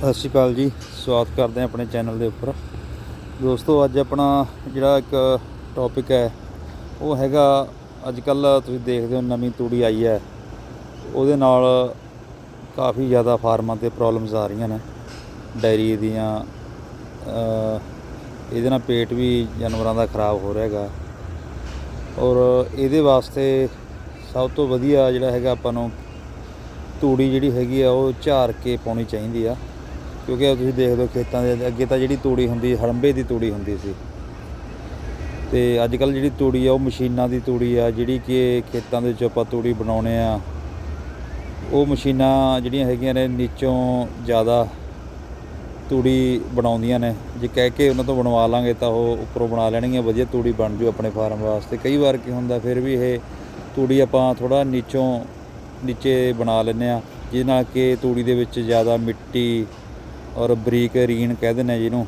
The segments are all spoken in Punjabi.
ਸਤਿ ਸ਼੍ਰੀ ਅਕਾਲ ਜੀ, ਸਵਾਗਤ ਕਰਦੇ ਹਾਂ ਆਪਣੇ ਚੈਨਲ ਦੇ ਉੱਪਰ। ਦੋਸਤੋ, ਅੱਜ ਆਪਣਾ ਜਿਹੜਾ ਇੱਕ ਟੌਪਿਕ ਹੈ, ਉਹ ਹੈਗਾ ਅੱਜ ਕੱਲ ਤੁਸੀਂ ਦੇਖਦੇ ਹੋ ਨਵੀਂ ਤੂੜੀ ਆਈ ਹੈ। ਉਹਦੇ ਨਾਲ ਕਾਫੀ ਜ਼ਿਆਦਾ ਫਾਰਮਾਂ ਤੇ ਪ੍ਰੋਬਲਮਸ ਆ ਰਹੀਆਂ ਨੇ। ਡਾਇਰੀ ਦੀਆਂ ਇਹਦੇ ਨਾਲ ਪੇਟ ਵੀ ਜਾਨਵਰਾਂ ਦਾ ਖਰਾਬ ਹੋ ਰਿਹਾ ਹੈਗਾ। ਔਰ ਇਹਦੇ ਵਾਸਤੇ ਸਭ ਤੋਂ ਵਧੀਆ ਜਿਹੜਾ ਹੈਗਾ ਆਪਾਂ ਨੂੰ ਤੂੜੀ ਜਿਹੜੀ ਹੈਗੀ ਆ, ਉਹ ਝਾਰ ਕੇ ਪਾਉਣੀ ਚਾਹੀਦੀ ਆ। ਕਿਉਂਕਿ ਇਹ ਤੁਸੀਂ ਦੇਖਦੇ ਹੋ ਖੇਤਾਂ ਦੇ ਅੱਗੇ ਤਾਂ ਜਿਹੜੀ ਤੂੜੀ ਹੁੰਦੀ, ਹੜੰਬੇ ਦੀ ਤੂੜੀ ਹੁੰਦੀ ਸੀ। ਤੇ ਅੱਜ ਕੱਲ ਜਿਹੜੀ ਤੂੜੀ ਆ, ਉਹ ਮਸ਼ੀਨਾਂ ਦੀ ਤੂੜੀ ਆ, ਜਿਹੜੀ ਕਿ ਖੇਤਾਂ ਦੇ ਵਿੱਚ ਆਪਾਂ ਤੂੜੀ ਬਣਾਉਣੇ ਆ। ਉਹ ਮਸ਼ੀਨਾਂ ਜਿਹੜੀਆਂ ਹੈਗੀਆਂ ਨੇ, ਨੀਚੋਂ ਜ਼ਿਆਦਾ ਤੂੜੀ ਬਣਾਉਂਦੀਆਂ ਨੇ। ਜੇ ਕਹਿ ਕੇ ਉਹਨਾਂ ਤੋਂ ਬਣਵਾ ਲਾਂਗੇ ਤਾਂ ਉਹ ਉੱਪਰੋਂ ਬਣਾ ਲੈਣਗੀਆਂ, ਵਧੀਆ ਤੂੜੀ ਬਣ ਜੂ ਆਪਣੇ ਫਾਰਮ ਵਾਸਤੇ। ਕਈ ਵਾਰ ਕੀ ਹੁੰਦਾ, ਫਿਰ ਵੀ ਇਹ ਤੂੜੀ ਆਪਾਂ ਥੋੜਾ ਨੀਚੋਂ ਨੀਚੇ ਬਣਾ ਲੈਂਦੇ ਆ, ਜਿਹਦੇ ਨਾਲ ਕਿ ਤੂੜੀ ਦੇ ਵਿੱਚ ਜ਼ਿਆਦਾ ਮਿੱਟੀ ਔਰ ਬਰੀਕ ਰੀਨ ਕਹਿ ਦਿੰਦੇ ਆ ਜਿਹਨੂੰ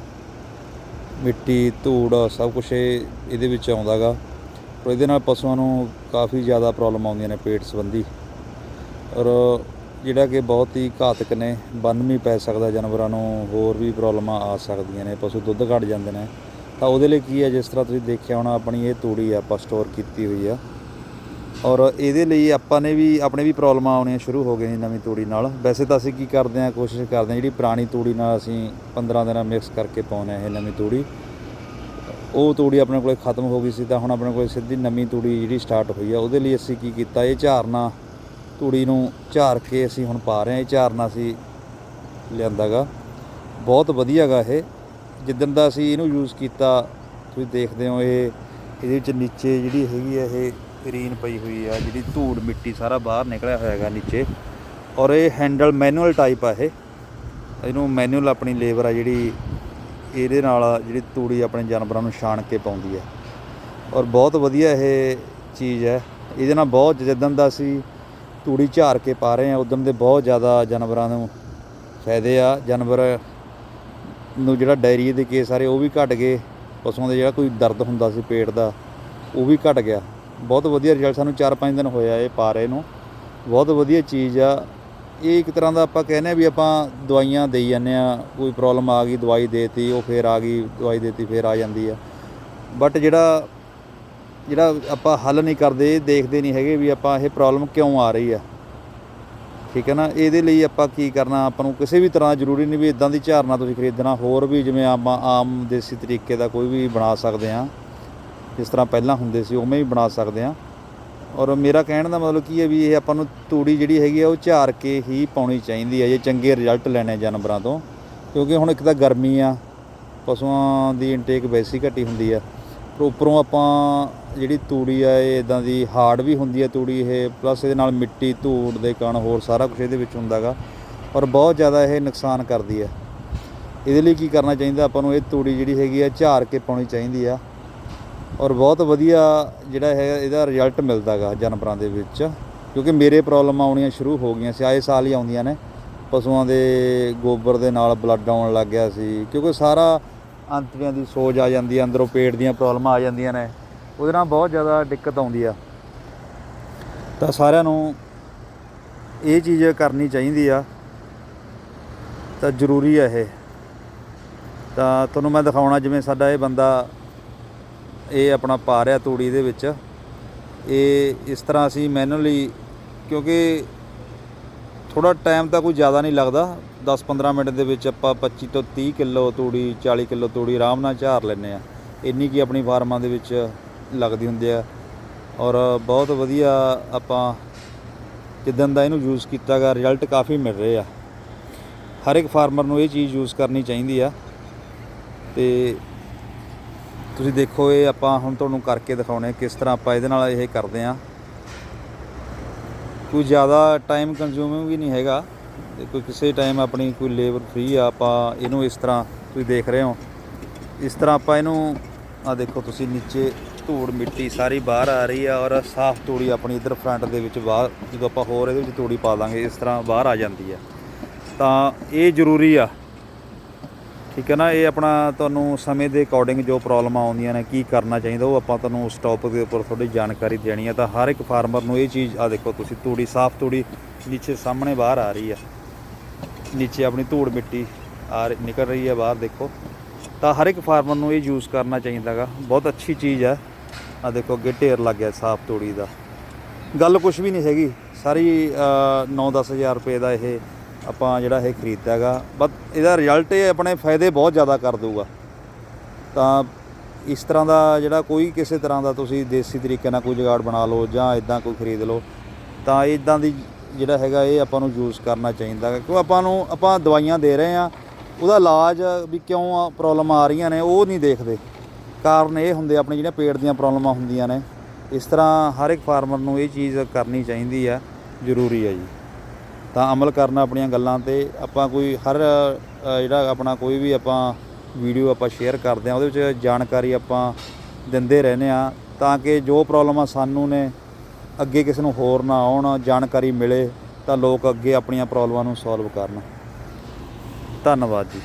ਮਿੱਟੀ, ਧੂੜ, ਸਭ ਕੁਝ ਇਹਦੇ ਵਿੱਚ ਆਉਂਦਾਗਾ। ਪਰ ਇਹਦੇ ਨਾਲ ਪਸ਼ੂਆਂ ਨੂੰ ਕਾਫੀ ਜ਼ਿਆਦਾ ਪ੍ਰੋਬਲਮ ਆਉਂਦੀਆਂ ਨੇ ਪੇਟ ਸੰਬੰਧੀ। ਔਰ ਜਿਹੜਾ ਕਿ ਬਹੁਤ ਹੀ ਘਾਤਕ ਨੇ, ਬੰਨ ਵੀ ਪੈ ਸਕਦਾ, ਜਾਨਵਰਾਂ ਨੂੰ ਹੋਰ ਵੀ ਪ੍ਰੋਬਲਮਾਂ ਆ ਸਕਦੀਆਂ ਨੇ, ਪਸ਼ੂ ਦੁੱਧ ਘਟ ਜਾਂਦੇ ਨੇ। ਤਾਂ ਉਹਦੇ ਲਈ ਕੀ ਹੈ, ਜਿਸ ਤਰ੍ਹਾਂ ਤੁਸੀਂ ਦੇਖਿਆ ਹੋਣਾ, ਆਪਣੀ ਇਹ ਤੂੜੀ ਆ ਆਪਾਂ ਸਟੋਰ ਕੀਤੀ ਹੋਈ ਆ। ਔਰ ਇਹਦੇ ਲਈ ਆਪਾਂ ਨੇ ਵੀ, ਆਪਣੇ ਵੀ ਪ੍ਰੋਬਲਮਾਂ ਆਉਣੀਆਂ ਸ਼ੁਰੂ ਹੋ ਗਈਆਂ ਨਵੀਂ ਤੂੜੀ ਨਾਲ। ਵੈਸੇ ਤਾਂ ਅਸੀਂ ਕੀ ਕਰਦੇ ਹਾਂ, ਕੋਸ਼ਿਸ਼ ਕਰਦੇ ਹਾਂ, ਜਿਹੜੀ ਪੁਰਾਣੀ ਤੂੜੀ ਨਾਲ ਅਸੀਂ 15 ਦਿਨਾਂ ਮਿਕਸ ਕਰਕੇ ਪਾਉਂਦੇ ਹਾਂ ਇਹ ਨਵੀਂ ਤੂੜੀ। ਉਹ ਤੂੜੀ ਆਪਣੇ ਕੋਲੇ ਖਤਮ ਹੋ ਗਈ ਸੀ, ਤਾਂ ਹੁਣ ਆਪਣੇ ਕੋਲੇ ਸਿੱਧੀ ਨਵੀਂ ਤੂੜੀ ਜਿਹੜੀ ਸਟਾਰਟ ਹੋਈ ਆ, ਉਹਦੇ ਲਈ ਅਸੀਂ ਕੀ ਕੀਤਾ, ਇਹ ਝਾਰਨਾ ਤੂੜੀ ਨੂੰ ਝਾਰ ਕੇ ਅਸੀਂ ਹੁਣ ਪਾ ਰਹੇ ਹਾਂ। ਇਹ ਝਾਰਨਾ ਅਸੀਂ ਲਿਆਂਦਾਗਾ ਬਹੁਤ ਵਧੀਆਗਾ ਇਹ। ਜਿੱਦਣ ਦਾ ਅਸੀਂ ਇਹਨੂੰ ਯੂਜ਼ ਕੀਤਾ, ਤੁਸੀਂ ਦੇਖਦੇ ਹੋ ਇਹ, ਇਹਦੇ ਵਿੱਚ ਨੀਚੇ ਜਿਹੜੀ ਹੈਗੀ ਆ ਇਹ ਰੀਨ ਪਈ ਹੋਈ ਆ, ਜਿਹੜੀ ਧੂੜ ਮਿੱਟੀ ਸਾਰਾ ਬਾਹਰ ਨਿਕਲਿਆ ਹੋਇਆ ਹੈਗਾ ਨੀਚੇ। ਔਰ ਇਹ ਹੈਂਡਲ ਮੈਨੂਅਲ ਟਾਈਪ ਆ ਇਹ। ਇਹਨੂੰ ਮੈਨੂਅਲ ਆਪਣੀ ਲੇਬਰ ਆ ਜਿਹੜੀ ਇਹਦੇ ਨਾਲ ਜਿਹੜੀ ਤੂੜੀ ਆਪਣੇ ਜਾਨਵਰਾਂ ਨੂੰ ਛਾਣ ਕੇ ਪਾਉਂਦੀ ਹੈ ਔਰ ਬਹੁਤ ਵਧੀਆ ਇਹ ਚੀਜ਼ ਹੈ ਇਹਦੇ ਨਾਲ ਬਹੁਤ ਜਿੱਦਣ ਦਾ ਅਸੀਂ ਤੂੜੀ ਝਾਰ ਕੇ ਪਾ ਰਹੇ ਹਾਂ ਉਦੋਂ ਦੇ ਬਹੁਤ ਜ਼ਿਆਦਾ ਜਾਨਵਰਾਂ ਨੂੰ ਫਾਇਦੇ ਆ। ਜਾਨਵਰ ਨੂੰ ਜਿਹੜਾ ਡਾਇਰੀ ਦੇ ਕੇਸ ਆ ਰਹੇ, ਉਹ ਵੀ ਘਟ ਗਏ। ਪਸ਼ੂਆਂ ਦੇ ਜਿਹੜਾ ਕੋਈ ਦਰਦ ਹੁੰਦਾ ਸੀ ਪੇਟ ਦਾ, ਉਹ ਵੀ ਘਟ ਗਿਆ। ਬਹੁਤ ਵਧੀਆ ਰਿਜ਼ਲਟ ਸਾਨੂੰ 4-5 ਦਿਨ ਹੋਇਆ ਇਹ ਪਾ ਰਹੇ ਨੂੰ। ਬਹੁਤ ਵਧੀਆ ਚੀਜ਼ ਆ। ਇਹ ਇੱਕ ਤਰ੍ਹਾਂ ਦਾ ਆਪਾਂ ਕਹਿੰਦੇ ਆ ਵੀ ਆਪਾਂ ਦਵਾਈਆਂ ਦੇਈ ਜਾਂਦੇ ਆ, ਕੋਈ ਪ੍ਰੋਬਲਮ ਆ ਗਈ, ਦਵਾਈ ਦੇਤੀ, ਉਹ ਫੇਰ ਆ ਗਈ, ਦਵਾਈ ਦੇਤੀ, ਫੇਰ ਆ ਜਾਂਦੀ ਆ। ਬਟ ਜਿਹੜਾ ਜਿਹੜਾ ਆਪਾਂ ਹੱਲ ਨਹੀਂ ਕਰਦੇ, ਇਹ ਦੇਖਦੇ ਨਹੀਂ ਹੈਗੇ ਵੀ ਆਪਾਂ ਇਹ ਪ੍ਰੋਬਲਮ ਕਿਉਂ ਆ ਰਹੀ ਆ। ਠੀਕ ਹੈ ਨਾ? ਇਹਦੇ ਲਈ ਆਪਾਂ ਕੀ ਕਰਨਾ, ਆਪਾਂ ਨੂੰ ਕਿਸੇ ਵੀ ਤਰ੍ਹਾਂ ਜ਼ਰੂਰੀ ਨਹੀਂ ਵੀ ਇਦਾਂ ਦੀ ਝਾਰਨਾ ਤੁਸੀਂ ਖਰੀਦਣਾ, ਹੋਰ ਵੀ ਜਿਵੇਂ ਆਪਾਂ ਆਮ ਦੇਸੀ ਤਰੀਕੇ ਦਾ ਕੋਈ ਵੀ ਬਣਾ ਸਕਦੇ ਆ। ਜਿਸ ਤਰ੍ਹਾਂ ਪਹਿਲਾਂ ਹੁੰਦੇ ਸੀ, ਉਵੇਂ ਵੀ ਬਣਾ ਸਕਦੇ ਆ ਔਰ ਮੇਰਾ ਕਹਿਣ ਦਾ ਮਤਲਬ ਕੀ ਹੈ ਵੀ ਇਹ ਆਪਾਂ ਨੂੰ ਤੂੜੀ ਜਿਹੜੀ ਹੈਗੀ ਆ, ਉਹ ਝਾਰ ਕੇ ਹੀ ਪਾਉਣੀ ਚਾਹੀਦੀ ਹੈ ਜੇ ਚੰਗੇ ਰਿਜ਼ਲਟ ਲੈਣੇ ਜਾਨਵਰਾਂ ਤੋਂ। ਕਿਉਂਕਿ ਹੁਣ ਇੱਕ ਤਾਂ ਗਰਮੀ ਆ, ਪਸ਼ੂਆਂ ਦੀ ਇਨਟੇਕ ਵੈਸੀ ਘਟੀ ਹੁੰਦੀ ਆ। ਪਰ ਉੱਪਰੋਂ ਆਪਾਂ ਜਿਹੜੀ ਤੂੜੀ ਆ, ਇਹ ਇਦਾਂ ਦੀ ਹਾਰਡ ਵੀ ਹੁੰਦੀ ਆ ਤੂੜੀ ਇਹ, ਪਲੱਸ ਇਹਦੇ ਨਾਲ ਮਿੱਟੀ, ਧੂੜ ਦੇ ਕਣ ਹੋਰ ਸਾਰਾ ਕੁਝ ਇਹਦੇ ਵਿੱਚ ਹੁੰਦਾਗਾ ਔਰ ਬਹੁਤ ਜ਼ਿਆਦਾ ਇਹ ਨੁਕਸਾਨ ਕਰਦੀ ਆ। ਇਹਦੇ ਲਈ ਕੀ ਕਰਨਾ ਚਾਹੀਦਾ, ਆਪਾਂ ਨੂੰ ਇਹ ਤੂੜੀ ਜਿਹੜੀ ਹੈਗੀ ਆ ਝਾਰ ਕੇ ਪਾਉਣੀ ਚਾਹੀਦੀ ਆ। ਔਰ ਬਹੁਤ ਵਧੀਆ ਜਿਹੜਾ ਹੈ, ਇਹਦਾ ਰਿਜ਼ਲਟ ਮਿਲਦਾਗਾ ਜਾਨਵਰਾਂ ਦੇ ਵਿੱਚ, ਕਿਉਂਕਿ ਮੇਰੇ ਪ੍ਰੋਬਲਮਾਂ ਆਉਣੀਆਂ ਸ਼ੁਰੂ ਹੋ ਗਈਆਂ ਸੀ, ਆਏ ਸਾਲ ਹੀ ਆਉਂਦੀਆਂ ਨੇ। ਪਸ਼ੂਆਂ ਦੇ ਗੋਬਰ ਦੇ ਨਾਲ ਬਲੱਡ ਆਉਣ ਲੱਗ ਗਿਆ ਸੀ, ਕਿਉਂਕਿ ਸਾਰਾ ਅੰਤੜੀਆਂ ਦੀ ਸੋਜ ਆ ਜਾਂਦੀ ਹੈ ਅੰਦਰੋਂ ਪੇਟ ਦੀਆਂ ਪ੍ਰੋਬਲਮਾਂ ਆ ਜਾਂਦੀਆਂ ਨੇ। ਉਹਦੇ ਨਾਲ ਬਹੁਤ ਜ਼ਿਆਦਾ ਦਿੱਕਤ ਆਉਂਦੀ ਆ। ਤਾਂ ਸਾਰਿਆਂ ਨੂੰ ਇਹ ਚੀਜ਼ ਕਰਨੀ ਚਾਹੀਦੀ ਆ। ਤਾਂ ਜ਼ਰੂਰੀ ਆ ਇਹ। ਤਾਂ ਤੁਹਾਨੂੰ ਮੈਂ ਦਿਖਾਉਣਾ, ਜਿਵੇਂ ਸਾਡਾ ਇਹ ਬੰਦਾ ਇਹ ਆਪਣਾ ਪਾ ਰਿਹਾ ਤੂੜੀ ਦੇ ਵਿੱਚ। ਇਹ ਇਸ ਤਰ੍ਹਾਂ ਅਸੀਂ ਮੈਨੂਅਲੀ, ਕਿਉਂਕਿ ਥੋੜਾ ਟਾਈਮ ਤਾਂ ਕੋਈ ਜ਼ਿਆਦਾ ਨਹੀਂ ਲੱਗਦਾ। 10-15 ਮਿੰਟ ਦੇ ਵਿੱਚ ਆਪਾਂ 25 ਤੋਂ 30 ਕਿਲੋ ਤੂੜੀ 40 ਕਿਲੋ ਤੂੜੀ ਆਰਾਮ ਨਾਲ ਝਾਰ ਲੈਂਦੇ ਆ ਇੰਨੀ ਕੀ ਆਪਣੀ ਫਾਰਮਾਂ ਦੇ ਵਿੱਚ ਲੱਗਦੀ ਹੁੰਦੀ ਆ। ਔਰ ਬਹੁਤ ਵਧੀਆ ਆਪਾਂ ਜਿੱਦਾਂ ਦਾ ਇਹਨੂੰ ਯੂਜ਼ ਕੀਤਾਗਾ ਰਿਜ਼ਲਟ ਕਾਫੀ ਮਿਲ ਰਹੇ ਆ। ਹਰ ਇੱਕ ਫਾਰਮਰ ਨੂੰ ਇਹ ਚੀਜ਼ ਯੂਜ਼ ਕਰਨੀ ਚਾਹੀਦੀ ਆ। ਤੇ ਤੁਸੀਂ ਦੇਖੋ ਇਹ ਆਪਾਂ ਹੁਣ ਤੁਹਾਨੂੰ ਕਰਕੇ ਦਿਖਾਉਣੇ ਕਿਸ ਤਰ੍ਹਾਂ ਆਪਾਂ ਇਹਦੇ ਨਾਲ ਇਹ ਕਰਦੇ ਆ ਕੋਈ ਜ਼ਿਆਦਾ ਟਾਈਮ ਕੰਜ਼ਿਊਮਿੰਗ ਵੀ ਨਹੀਂ ਹੈਗਾ। ਕੋਈ ਕਿਸੇ ਟਾਈਮ ਆਪਣੀ ਕੋਈ ਲੇਬਰ ਫ੍ਰੀ ਆ, ਆਪਾਂ ਇਹਨੂੰ ਇਸ ਤਰ੍ਹਾਂ ਤੁਸੀਂ ਦੇਖ ਰਹੇ ਹੋ। ਇਸ ਤਰ੍ਹਾਂ ਆਪਾਂ ਇਹਨੂੰ ਆ ਦੇਖੋ ਤੁਸੀਂ ਨੀਚੇ ਧੂੜ ਮਿੱਟੀ ਸਾਰੀ ਬਾਹਰ ਆ ਰਹੀ ਆ ਔਰ ਸਾਫ਼ ਤੂੜੀ ਆਪਣੀ ਇਧਰ ਫਰੰਟ ਦੇ ਵਿੱਚ ਬਾਹਰ, ਜਦੋਂ ਆਪਾਂ ਹੋਰ ਇਹਦੇ ਵਿੱਚ ਤੂੜੀ ਪਾ ਦਾਂਗੇ, ਇਸ ਤਰ੍ਹਾਂ ਬਾਹਰ ਆ ਜਾਂਦੀ ਆ। ਤਾਂ ਇਹ ਜ਼ਰੂਰੀ ਆ ਠੀਕ ਹੈ ਨਾ, ਇਹ ਆਪਣਾ ਤੁਹਾਨੂੰ ਸਮੇਂ ਦੇ ਅਕੋਰਡਿੰਗ ਜੋ ਪ੍ਰੋਬਲਮਾਂ ਆਉਂਦੀਆਂ ਨੇ, ਕੀ ਕਰਨਾ ਚਾਹੀਦਾ, ਉਹ ਆਪਾਂ ਤੁਹਾਨੂੰ ਉਸ ਟੌਪਿਕ ਦੇ ਉੱਪਰ ਥੋੜੀ ਜਾਣਕਾਰੀ ਦੇਣੀ ਹੈ। ਤਾਂ ਹਰ ਇੱਕ ਫਾਰਮਰ ਨੂੰ ਇਹ ਚੀਜ਼ ਆ ਦੇਖੋ ਤੁਸੀਂ, ਤੂੜੀ, ਸਾਫ਼ ਤੂੜੀ ਨੀਚੇ ਸਾਹਮਣੇ ਬਾਹਰ ਆ ਰਹੀ ਹੈ। ਨੀਚੇ ਆਪਣੀ ਧੂੜ ਮਿੱਟੀ ਆ ਰਹੀ- ਨਿਕਲ ਰਹੀ ਹੈ ਬਾਹਰ, ਦੇਖੋ। ਤਾਂ ਹਰ ਇੱਕ ਫਾਰਮਰ ਨੂੰ ਇਹ ਯੂਜ਼ ਕਰਨਾ ਚਾਹੀਦਾਗਾ ਬਹੁਤ ਅੱਛੀ ਚੀਜ਼ ਹੈ। ਆ ਦੇਖੋ, ਅੱਗੇ ਢੇਰ ਲੱਗ ਗਿਆ ਸਾਫ਼ ਤੂੜੀ ਦਾ। ਗੱਲ ਕੁਝ ਵੀ ਨਹੀਂ ਹੈਗੀ। ਸਾਰੀ 9-10000 ਰੁਪਏ ਦਾ ਇਹ ਆਪਾਂ ਜਿਹੜਾ ਇਹ ਖਰੀਦਦਾ ਹੈਗਾ ਬਟ ਇਹਦਾ ਰਿਜ਼ਲਟ ਇਹ ਆਪਣੇ ਫਾਇਦੇ ਬਹੁਤ ਜ਼ਿਆਦਾ ਕਰ ਦੂਗਾ ਤਾਂ ਇਸ ਤਰ੍ਹਾਂ ਦਾ ਜਿਹੜਾ ਕੋਈ ਕਿਸੇ ਤਰ੍ਹਾਂ ਦਾ ਤੁਸੀਂ ਦੇਸੀ ਤਰੀਕੇ ਨਾਲ ਕੋਈ ਜੁਗਾੜ ਬਣਾ ਲਓ ਜਾਂ ਇਦਾਂ ਕੋਈ ਖਰੀਦ ਲਓ, ਤਾਂ ਇਦਾਂ ਦੀ ਜਿਹੜਾ ਹੈਗਾ ਇਹ ਆਪਾਂ ਨੂੰ ਯੂਜ਼ ਕਰਨਾ ਚਾਹੀਦਾ ਕਿਉਂਕਿ ਆਪਾਂ ਨੂੰ, ਆਪਾਂ ਦਵਾਈਆਂ ਦੇ ਰਹੇ ਆ ਉਹਦਾ ਇਲਾਜ ਵੀ ਕਿਉਂ ਪ੍ਰੋਬਲਮ ਆ ਰਹੀਆਂ ਨੇ, ਉਹ ਨਹੀਂ ਦੇਖਦੇ। ਕਾਰਨ ਇਹ ਹੁੰਦੇ ਆਪਣੇ ਜਿਹੜੀਆਂ ਪੇਟ ਦੀਆਂ ਪ੍ਰੋਬਲਮਾਂ ਹੁੰਦੀਆਂ ਨੇ। ਇਸ ਤਰ੍ਹਾਂ ਹਰ ਇੱਕ ਫਾਰਮਰ ਨੂੰ ਇਹ ਚੀਜ਼ ਕਰਨੀ ਚਾਹੀਦੀ ਆ, ਜ਼ਰੂਰੀ ਹੈ ਜੀ। ਤਾਂ ਅਮਲ ਕਰਨਾ ਆਪਣੀਆਂ ਗੱਲਾਂ ਤੇ ਆਪਾਂ ਕੋਈ ਹਰ ਜਿਹੜਾ ਆਪਣਾ ਕੋਈ ਵੀ ਆਪਾਂ ਵੀਡੀਓ ਆਪਾਂ ਸ਼ੇਅਰ ਕਰਦੇ ਆ ਉਹਦੇ ਵਿੱਚ ਜਾਣਕਾਰੀ ਆਪਾਂ ਦਿੰਦੇ ਰਹਿੰਦੇ ਆ ਤਾਂ ਕਿ ਜੋ ਪ੍ਰੋਬਲਮਾਂ ਸਾਨੂੰ ਨੇ ਅੱਗੇ ਕਿਸੇ ਨੂੰ ਹੋਰ ਨਾ ਆਉਣ, ਜਾਣਕਾਰੀ ਮਿਲੇ ਤਾਂ ਲੋਕ ਅੱਗੇ ਆਪਣੀਆਂ ਪ੍ਰੋਬਲਮਾਂ ਨੂੰ ਸੋਲਵ ਕਰਨ। ਧੰਨਵਾਦ ਜੀ।